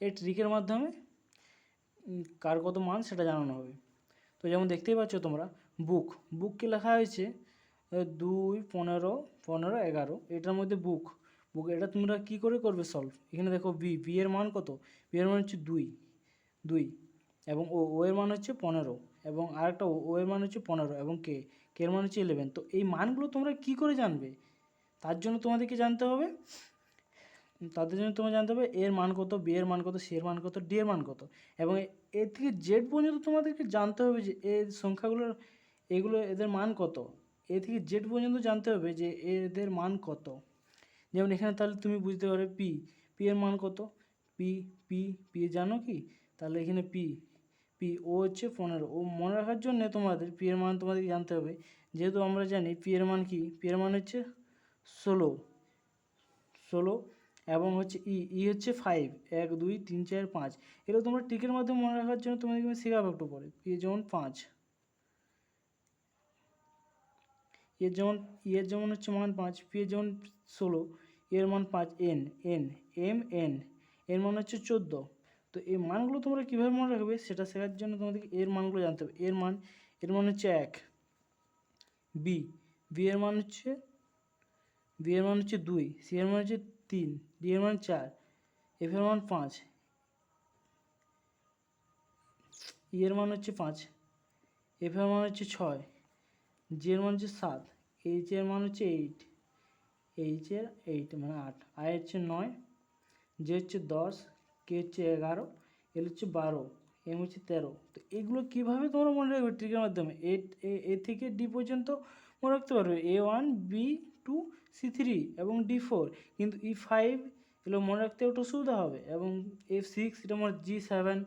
এই ট্রিকের মাধ্যমে কার কত মান সেটা জানানো হবে। তো যেমন দেখতেই পাচ্ছ তোমরা বুক বুককে লেখা হয়েছে দুই, পনেরো পনেরো, এগারো, এটার মধ্যে বুক বুক এটা তোমরা কী করে করবে সলভ এখানে দেখো বি বি এর মান কত? বি এর মান হচ্ছে দুই দুই, এবং ও ও এর মান হচ্ছে পনেরো, এবং আরেকটা ও ও এর মান হচ্ছে পনেরো, এবং কে কে এর মান হচ্ছে ইলেভেন তো এই মানগুলো তোমরা কী করে জানবে? তার জন্য তোমাদেরকে জানতে হবে তাদের জন্য তোমার জানতে হবে এর মান কত, বি এর মান কত, সি এর মান কত, ডি এর মান কত। এবং এ- এ থেকে জেড পর্যন্ত তোমাদেরকে জানতে হবে যে এর সংখ্যাগুলোর, এগুলো এদের মান কত। এ থেকে জেড পর্যন্ত জানতে হবে যে এদের মান কত। যেমন এখানে তাহলে তুমি বুঝতে পারবে পি। পি এর মান কত? পি পি পি জানো কি? তাহলে এখানে পি পি ও হচ্ছে পনেরো। ও মনে রাখার জন্য তোমাদের পি এর মান তোমাদেরকে জানতে হবে। যেহেতু আমরা জানি পি এর মান কি? পি এর মান হচ্ছে ষোলো। ষোলো এবং হচ্ছে ই ই হচ্ছে ফাইভ এক, দুই, তিন, চার, পাঁচ। এগুলো তোমরা টিকের মাধ্যমে মনে রাখার জন্য তোমাদেরকে আমি শেখাবো একটু পরে পি যেমন পাঁচ। এর যেমন এর যেমন হচ্ছে মান পাঁচ পি এর যেমন ষোলো এর মান পাঁচ এন এন এম এন এর মান হচ্ছে চোদ্দ। তো এই মানগুলো তোমরা কীভাবে মনে রাখবে সেটা শেখার জন্য তোমাদেরকে এর মানগুলো জানতে হবে। এর মান এর মান হচ্ছে এক। বি বি এর মান হচ্ছে বি এর মান হচ্ছে দুই। সি এর মান হচ্ছে তিন, ডি এর মান চার, এফ এর মান পাঁচ, ই এর মান হচ্ছে পাঁচ, এফ এর মান হচ্ছে ছয়, জি এর মান হচ্ছে সাত, এইচ এর মান হচ্ছে এইট, এইচ এর এইট মানে আট, আই হচ্ছে নয়, জে হচ্ছে দশ, কে হচ্ছে এগারো, এল হচ্ছে বারো, এম হচ্ছে তেরো, তো এগুলো কীভাবে তোমরা মনে রাখবে ট্রিকের মাধ্যমে? এ থেকে ডি পর্যন্ত মনে রাখতে পারবে? A one, B, two C three এবং ডি ফোর। কিন্তু ই ফাইভ এগুলো মনে রাখতে একটু সুবিধা হবে এবং এফ সিক্স এটা মনে G seven,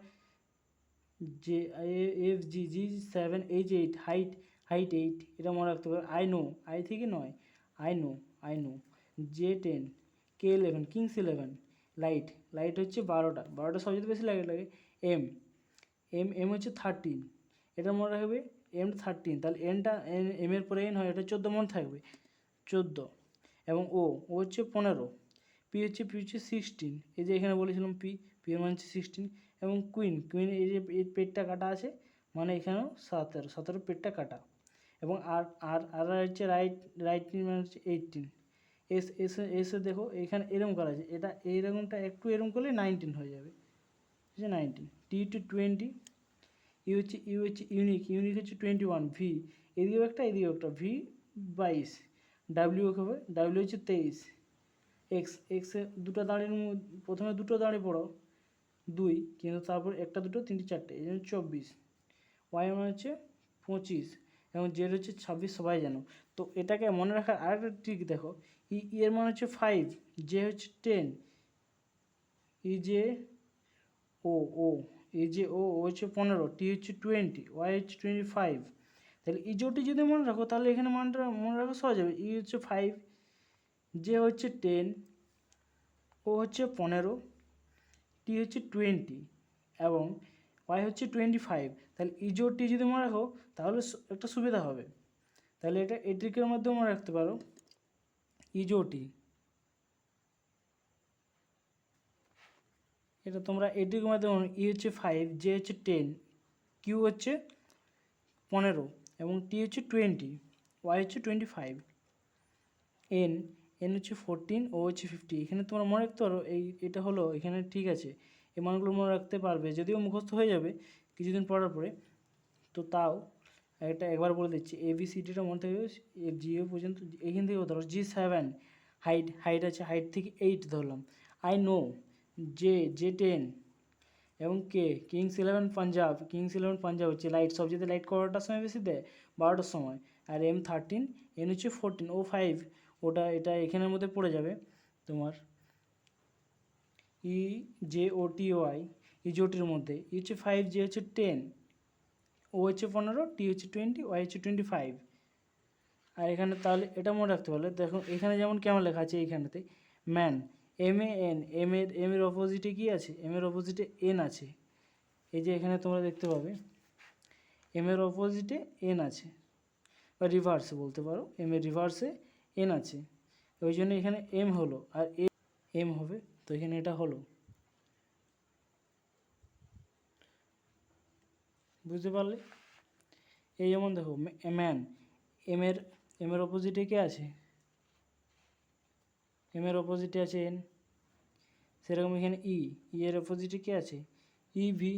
J F G G seven, H eight, height height eight এটা মনে রাখতে পারবে আই নো, আই থেকে নয়, I know I know. J ten, K eleven, kings eleven, light light হচ্ছে বারোটা বারোটা সবচেয়ে বেশি লাইট লাগে, এম এম এম হচ্ছে থার্টিন, এটা মনে রাখবে, এম থার্টিন, তাহলে এনটা এম এর পরে এন হয়, এটা চোদ্দ মনে থাকবে, চোদ্দ। এবং ও ও হচ্ছে পনেরো, পি হচ্ছে পি হচ্ছে সিক্সটিন এই যে এখানে বলেছিলাম পি পি এর মান হচ্ছে সিক্সটিন এবং কুইন কুইন এই যে এই পেটটা কাটা আছে মানে এখানেও সতেরো সতেরো পেটটা কাটা, এবং আর আর আর হচ্ছে রাইট রাইট মানে হচ্ছে এইটিন এস এস, এসে দেখো এখানে এরকম করা আছে, এটা এইরকমটা একটু এরকম করলে নাইনটিন হয়ে যাবে আছে nineteen T two twenty U হচ্ছে ইউ হচ্ছে ইউনিক ইউনিক হচ্ছে টোয়েন্টি ওয়ান ভি এদিকেও একটা এদিকেও একটা ভি বাইশ ডাব্লিউ হবে? ডাব্লিউ হচ্ছে তেইশ। এক্স এক্সে দুটো দাঁড়িয়ে প্রথমে দুটো দাঁড়িয়ে পড়ো, দুই, কিন্তু তারপর একটা, দুটো, তিনটে, চারটে, এই জন্য চব্বিশ। ওয়াই মানে হচ্ছে পঁচিশ, এবং জেড হচ্ছে ছাব্বিশ, সবাই জানো। তো এটাকে মনে রাখার আরেকটা ট্রিক দেখো, ই এর মানে হচ্ছে ফাইভ জে হচ্ছে ten E J O O যে ও ও হচ্ছে পনেরো টি হচ্ছে টোয়েন্টি ওয়াই হচ্ছে টোয়েন্টি ফাইভ তাহলে এই জোটি যদি মনে রাখো, তাহলে এখানে মানটা মনে রাখা সহজ হবে। ই হচ্ছে ফাইভ জে হচ্ছে টেন ও হচ্ছে পনেরো টি হচ্ছে টোয়েন্টি এবং ওয়াই হচ্ছে টোয়েন্টি ফাইভ তাহলে ইজো টি যদি মনে রাখো, তাহলে একটা সুবিধা হবে। তাহলে এটা এট্রিকের মাধ্যমে মনে রাখতে পারো। ইজো টি এটা তোমরা এট্রিকের মাধ্যমে ই হচ্ছে ফাইভ জে হচ্ছে টেন কিউ হচ্ছে পনেরো। এবং টি হচ্ছে টোয়েন্টি ওয়াই হচ্ছে টোয়েন্টি ফাইভ এন এন হচ্ছে ফোরটিন ও হচ্ছে ফিফটি এখানে তোমরা মনে রাখতে পারো এই, এটা হলো, এখানে ঠিক আছে, এই মানগুলো মনে রাখতে পারবে, যদিও মুখস্থ হয়ে যাবে কিছুদিন পড়ার পরে, তো তাও এটা একবার বলে দিচ্ছি এ বি সি ডিটা মনে থাকবে জিও পর্যন্ত, এখান থেকে ধরো জি সেভেন হাইট হাইট আছে হাইট থেকে এইট ধরলাম I know J J ten এবং K? Kings eleven Punjab kings eleven Punjab হচ্ছে লাইট সব সবচেয়ে লাইট করাটার সময় বেশি দেয়? বারোটার সময়। আর এম থার্টিন এন হচ্ছে ফোরটিন ও ফাইভ ওটা, এটা এখানের মধ্যে পড়ে যাবে তোমার ই জে ও টি ওয়াই ই জোটির মধ্যে। ই হচ্ছে ফাইভ জে হচ্ছে টেন ও হচ্ছে পনেরো টি হচ্ছে টোয়েন্টি ওয়াই হচ্ছে টোয়েন্টি ফাইভ আর এখানে তাহলে, এটা মনে রাখতে পারলে, দেখো, এখানে যেমন কেমন লেখা আছে এইখানেতে man M A N M এর এম এর অপোজিটে কী আছে? এম এর অপোজিটে এন আছে। এই যে এখানে তোমরা দেখতে পাবে এম এর অপোজিটে এন আছে। বা রিভার্সে বলতে পারো এম এর রিভার্সে এন আছে। ওই জন্য এখানে এম হলো আর এম হবে। তো এখানে এটা হলো। বুঝতে পারলে? এই যেমন দেখো ম্যান এম এর এম এর অপোজিটে কে আছে? এম এর অপোজিটে আছে এন সেরকম এখানে ই ই এর অপোজিটে কে আছে? ই ভি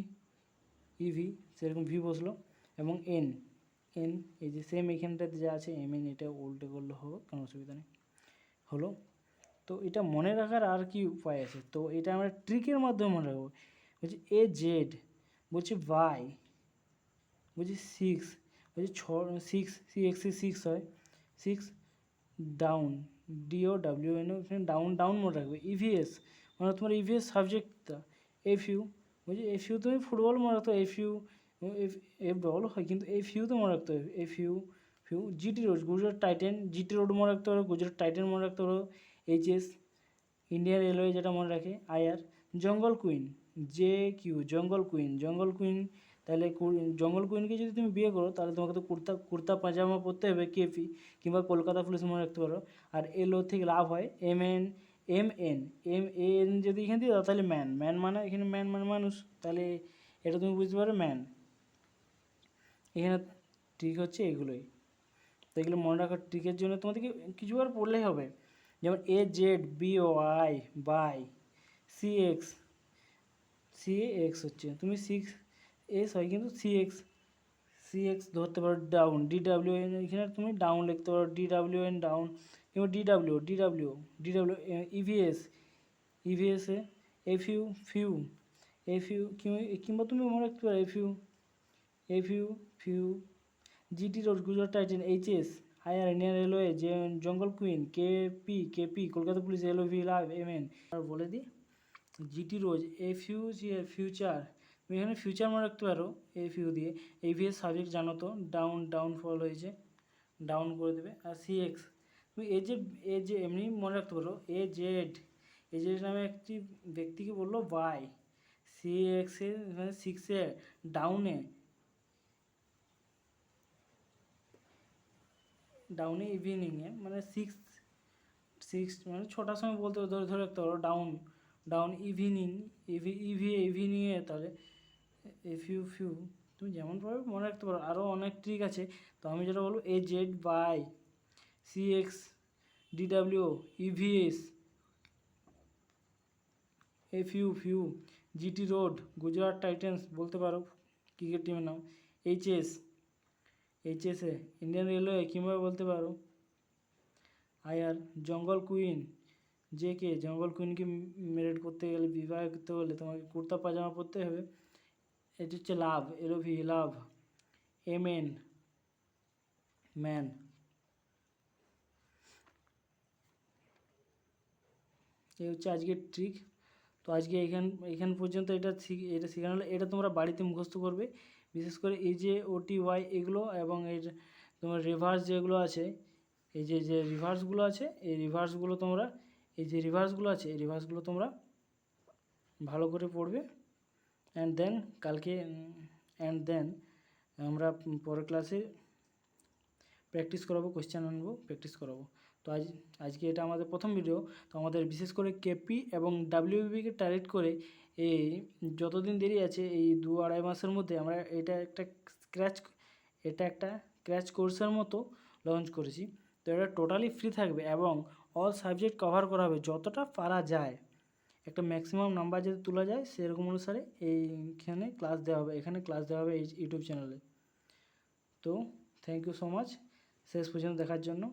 ই ভি সেরকম ভি বসল। এবং এন এন এই যে সেম এখানটাতে যা আছে এম এন এটা উল্টে করলে হবে, কোনো অসুবিধা নেই। হলো? তো এটা মনে রাখার আর কি উপায় আছে? তো এটা আমরা ট্রিকের মাধ্যমে মনে রাখব। বলছি এ জেড বলছি বাই বলছি সিক্স বলছি ছ সিক্স সি এক্সে সিক্স হয়। Six down D O W N down down মনে রাখবে ইভিএস মানে তোমার ইভিএস সাবজেক্টটা এফ ইউ বলছি এফ ইউ তুমি ফুটবল মনে রাখতো F U F F double হয়, কিন্তু এফ ইউ তো মনে রাখতে হবে F U few GT road Gujarat titans GT road মনে রাখতে পারো গুজরাট টাইটেন মনে রাখতে পারো এইচএস ইন্ডিয়ান রেলওয়ে যেটা মনে রাখে IR jungle queen J Q jungle queen jungle queen তাহলে জঙ্গল কুইনকে যদি তুমি বিয়ে করো, তাহলে তোমাকে তো কুর্তা কুর্তা পাজামা পরতে হবে কেপি কিংবা কলকাতা পুলিশ মনে রাখতে পারো। আর এল থেকে লাভ হয় M N M N M N যদি এখানে দিয়ে দাও, তাহলে ম্যান ম্যান মানে এখানে ম্যান মানে মানুষ। তাহলে এটা তুমি বুঝতে পারো ম্যান এখানে ট্রিক হচ্ছে এগুলোই। তো এগুলো মনে রাখার ট্রিকের জন্য তোমাদেরকে কিছু আর পড়লেই হবে। যেমন A Z B O I by C X C X হচ্ছে। তুমি সিক্স এস হয় কিন্তু সি এক্স সি এক্স ধরতে পারো ডাউন ডি ডাব্লিউ এন এখানে তুমি ডাউন লিখতে পারো ডি ডাব্লিউ এন ডাউন কিংবা D W D W D W EVS ইভিএসে F U few F U কিংবা তুমি মনে রাখতে পারো F U F U few GT road Gujarat titans HS IR Indian railway যে জঙ্গল queen K P K P Kolkata police L V love M N আর বলে দিই GT road a few future তুমি এখানে ফিউচার মনে রাখতে পারো a few দিয়ে। এভিএস সাবজেক্ট জানো তো ডাউন ডাউন ফল হয়েছে ডাউন করে দেবে। আর সি এক্স তুমি এ যে এ যে এমনি মনে রাখতে পারো এ জেড এ জেড নামে একটি ব্যক্তিকে বলল বাই সি এক্সে মানে সিক্সে ডাউনে ডাউনে ইভিনিংয়ে মানে সিক্স সিক্স মানে ছটার সময় বলতে ধরে ধরে রাখতে পারো down down evening EV EV ইভিনিংয়ে তাহলে এফ ইউ ফিউ তুমি যেমন পারবে মনে রাখতে পারো। আরও অনেক ট্রিক আছে। তো আমি যেটা বলব A Z by C X D W EVS F U few GT road Gujarat titans বলতে পারো ক্রিকেট টিমের নাম। এইচএস এইচএসএ ইন্ডিয়ান রেলওয়ে কিংবা বলতে পারো আয়ার জঙ্গল কুইন যে কে জঙ্গল কুইনকে মেরেট করতে গেলে, বিবাহ করতে হলে তোমাকে কুর্তা পাজামা পরতে হবে। এটি হচ্ছে love L O V love M N man. এই হচ্ছে আজকের ট্রিক তো আজকে এখান এখান পর্যন্ত এটা এটা শেখানো হলো। এটা তোমরা বাড়িতে মুখস্থ করবে। বিশেষ করে এই যে ওটি ওয়াই এগুলো এবং এর তোমার রিভার্স যেগুলো আছে, এই যে যে রিভার্সগুলো আছে, এই রিভার্সগুলো তোমরা, এই যে রিভার্সগুলো আছে, এই রিভার্সগুলো তোমরা ভালো করে পড়বে। অ্যান্ড দেন কালকে অ্যান্ড দেন আমরা পরের ক্লাসে প্র্যাকটিস করাবো কোয়েশ্চেন আনব প্র্যাকটিস করাবো। তো আজ, আজকে এটা আমাদের প্রথম ভিডিও তো আমাদের বিশেষ করে কেপি এবং ডাব্লিউবিকে টার্গেট করে এই যতদিন দেরি আছে, এই দু আড়াই মাসের মধ্যে আমরা এটা একটা স্ক্র্যাচ এটা একটা ক্র্যাচ কোর্সের মতো লঞ্চ করেছি। তো এটা টোটালি ফ্রি থাকবে এবং অল সাবজেক্ট কভার করা হবে, যতটা পারা যায়। একটা ম্যাক্সিমাম নাম্বার যদি তোলা যায়, সেরকম অনুসারে এইখানে ক্লাস দেওয়া হবে, এখানে ক্লাস দেওয়া হবে এই ইউটিউব চ্যানেলে তো থ্যাংক ইউ সো মাচ শেষ পর্যন্ত দেখার জন্য।